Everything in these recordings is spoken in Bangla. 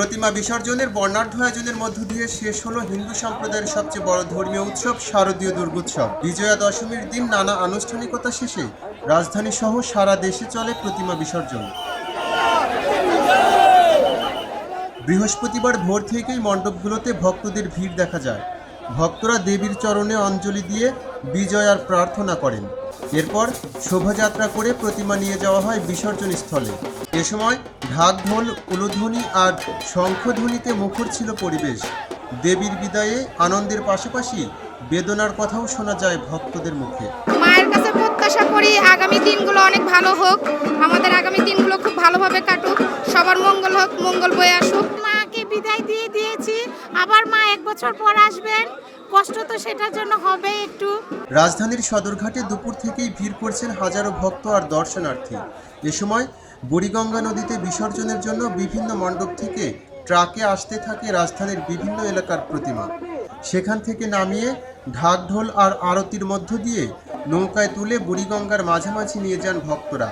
প্রতিমা বিসর্জনের বর্ণাঢ্য আয়োজনের মধ্য দিয়ে শেষ হলো হিন্দু সম্প্রদায়ের সবচেয়ে বড় ধর্মীয় উৎসব শারদীয় দুর্গোৎসব। বিজয়া দশমীর দিন নানা আনুষ্ঠানিকতা শেষে রাজধানী সহ সারা দেশে চলে প্রতিমা বিসর্জন। বৃহস্পতিবার ভোর থেকেই মণ্ডপগুলোতে ভক্তদের ভিড় দেখা যায়। ভক্তরা দেবীর চরণে অঞ্জলি দিয়ে বিজয়ার প্রার্থনা করেন। এরপর শোভাযাত্রা করে প্রতিমা নিয়ে যাওয়া হয় বিসর্জন স্থলে। এ সময় ঢাক ঢোল উলুধ্বনি আর শঙ্খধ্বনিতে মুখর ছিল পরিবেশ। দেবীর বিদায়ে আনন্দের পাশাপাশি বেদনার কথাও শোনা যায় ভক্তদের মুখে। মায়ের কাছে প্রত্যাশা করি আগামী দিনগুলো অনেক ভালো হোক। আমাদের আগামী দিনগুলো খুব ভালোভাবে কাটুক। সবার মঙ্গল হোক, মঙ্গল বয়ে আসুক। বছর পর আসবেন, কষ্ট তো সেটার জন্য হবে একটু। রাজধানীর সদরঘাটে দুপুর থেকেই ভিড় করছেন হাজারো ভক্ত আর দর্শনার্থী। এ সময় বুড়িগঙ্গা নদীতে বিসর্জনের জন্য বিভিন্ন মণ্ডপ থেকে ট্রাকে আসতে থাকে রাজধানীর বিভিন্ন এলাকার প্রতিমা। সেখান থেকে নামিয়ে ঢাক ঢোল আর আরতির মধ্য দিয়ে নৌকায় তুলে বুড়িগঙ্গার মাঝামাঝি নিয়ে যান ভক্তরা।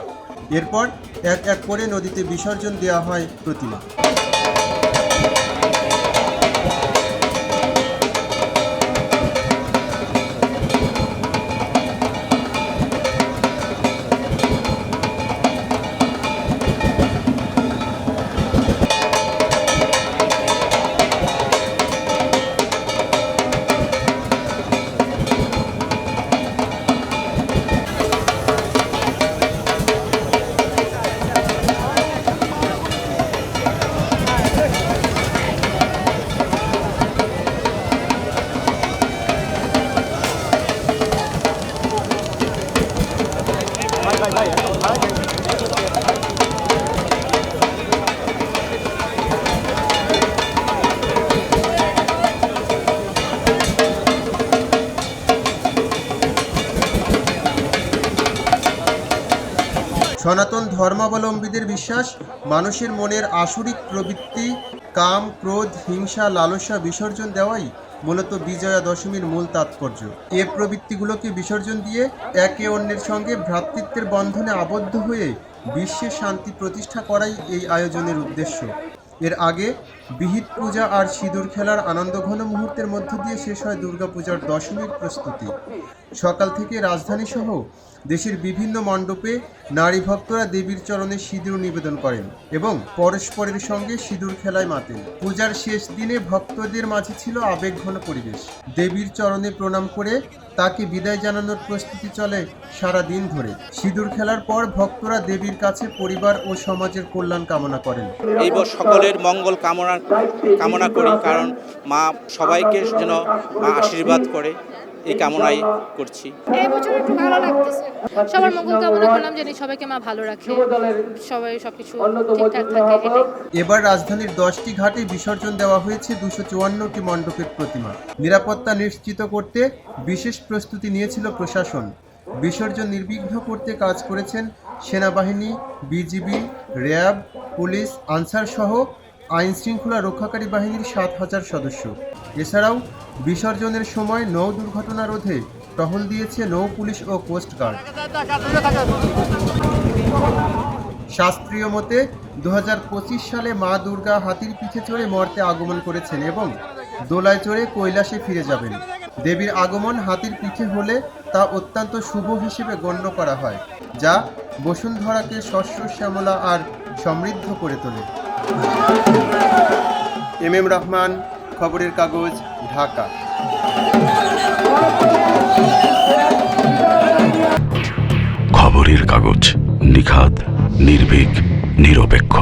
এরপর এক এক করে নদীতে বিসর্জন দেওয়া হয় প্রতিমা। সনাতন ধর্মাবলম্বীদের বিশ্বাস মানুষের মনের আসরিক প্রবৃত্তি কাম ক্রোধ হিংসা লালসা বিসর্জন দেওয়াই মূলত বিজয়া দশমীর মূল তাৎপর্য। এ প্রবৃত্তিগুলোকে বিসর্জন দিয়ে একে অন্যের সঙ্গে ভ্রাতৃত্বের বন্ধনে আবদ্ধ হয়ে বিশ্বে শান্তি প্রতিষ্ঠা করাই এই আয়োজনের উদ্দেশ্য। এর আগে বিহিত পূজা আর সিঁদুর খেলার আনন্দঘন মুহূর্তের মধ্য দিয়ে শেষ হয় দুর্গাপূজার দশমীর প্রস্তুতি। সকাল থেকে রাজধানী সহ দেশের বিভিন্ন মণ্ডপে নারী ভক্তরা দেবীর চরণে সিঁদুর নিবেদন করেন এবং পরস্পরের সঙ্গে সিঁদুর খেলায় মাতেন। পূজার শেষ দিনে ভক্তদের মাঝে ছিল আবেগঘন পরিবেশ। দেবীর চরণে প্রণাম করে তাকে বিদায় জানানোর প্রস্তুতি চলে সারা দিন ধরে। সিঁদুর খেলার পর ভক্তরা দেবীর কাছে পরিবার ও সমাজের কল্যাণ কামনা করেন। এই সকলের মঙ্গল কামনা কামনা করি কারণ মা সবাইকে যেন মা আশীর্বাদ করে এই কামনাই করছি। এই বছর একটু ভালো লাগতেছে। সবার মঙ্গল কামনা করলাম জানি সবাইকে মা ভালো রাখে। সবাই সবকিছু ঠিকঠাক থাকে এবার রাজধানীর দশটি ঘাটে বিসর্জন দেওয়া হয়েছে দুশো চুয়ান্নটি মণ্ডপের প্রতিমা। নিরাপত্তা নিশ্চিত করতে বিশেষ প্রস্তুতি নিয়েছিল প্রশাসন। বিসর্জন নির্বিঘ্ন করতে কাজ করেছেন সেনাবাহিনী বিজিবি র্যাব পুলিশ আনসার সহ আইন শৃঙ্খলা রক্ষাকারী বাহিনীর সাত হাজার সদস্য। এছাড়াও বিসর্জনের সময় নৌ দুর্ঘটনা রোধে টহল দিয়েছে নৌ পুলিশ ও কোস্টগার্ড শাস্ত্রীয় মতে দু হাজার পঁচিশ সালে মা দুর্গা হাতির পিঠে চড়ে মর্তে আগমন করেছেন এবং দোলায় চড়ে কৈলাসে ফিরে যাবেন। দেবীর আগমন হাতির পিঠে হলে তা অত্যন্ত শুভ হিসেবে গণ্য করা হয়, যা বসুন্ধরাকে শস্য শ্যামলা আর সমৃদ্ধ করে তোলে। এম এম রহমান খবরের কাগজ ঢাকা। খবরের কাগজ নিখাত নির্ভীক নিরপেক্ষ।